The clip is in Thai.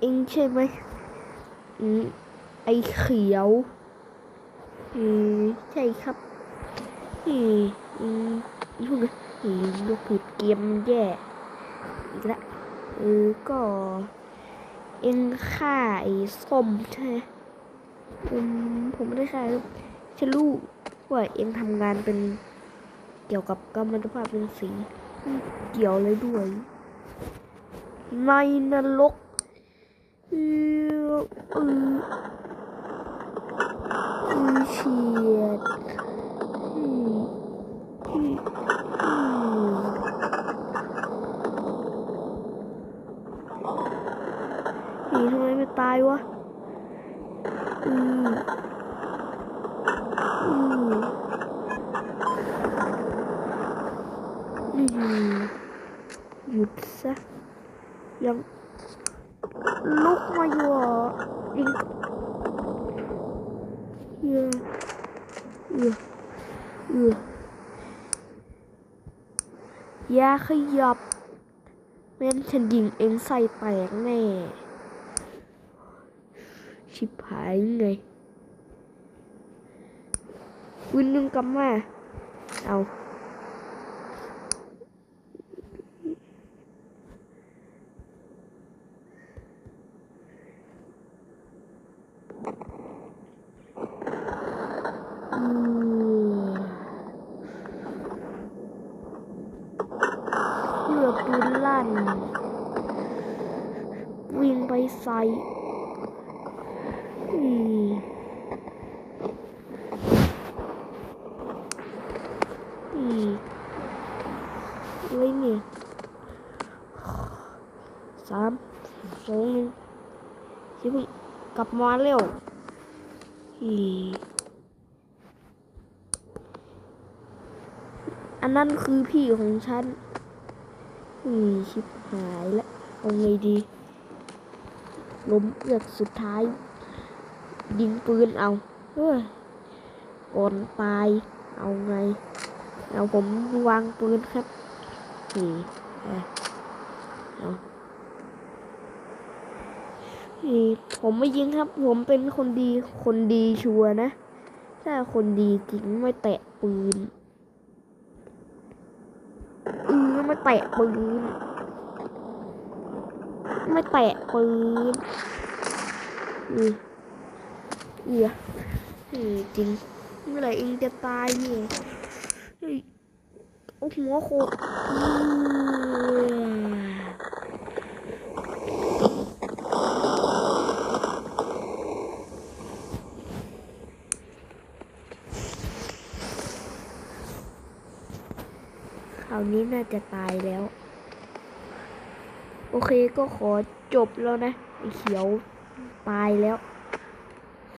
เองใช่ไหมอืมไอเขียวอืมใช่ครับอืมอืมอีพวกนี้อืมลูกผิดเกมแย่อีกแล้วเออก็ เองฆ่าไอ้ส้มใช่ไหมอืมผมไม่ได้ฆ่าครับฉันรู้ว่าเองทำงานเป็นเกี่ยวกับกัมมันตภาพเป็นสี เกี่ยวเลยด้วย ในนรก เออเออเออเฉีย ดอืมอืมอืมนี่ทำไมไม่ตายวะอืมอืมอืมหยุดซะยังลุกมาอยู่อะยิงเออเออเออย่าขยับแม่นฉันยิงเองใส่แตกแน่ ชิบหายไงวินนึงกลับมาเอา เพื่อปืนลั่น วิ่งไปใส่อืมอืมอะไรเนี่ยสามสองหนึ่งสิเพิ่งกลับมาเร็วอี นนั้นคือพี่ของฉันอืมชิบหายแล้วเอาไงดี ล้มเอือกสุดท้าย ยิงปืนเอาเฮ้ยก่อนตายเอาไง เอาผมวางปืนครับ นี่เอานี่ผมไม่ยิงครับ ผมเป็นคนดี คนดีชัวนะ ถ้าคนดีจริงไม่แตะปืน อือไม่แตะปืน ไม่แตะปืนนี่เอือจริงเมื่อไหร่เองจะตายเนี่ยเฮ้ยเอาหัวโคตร คราวนี้น่าจะตายแล้ว โอเคก็ขอจบแล้วนะไอเขียวตายแล้ว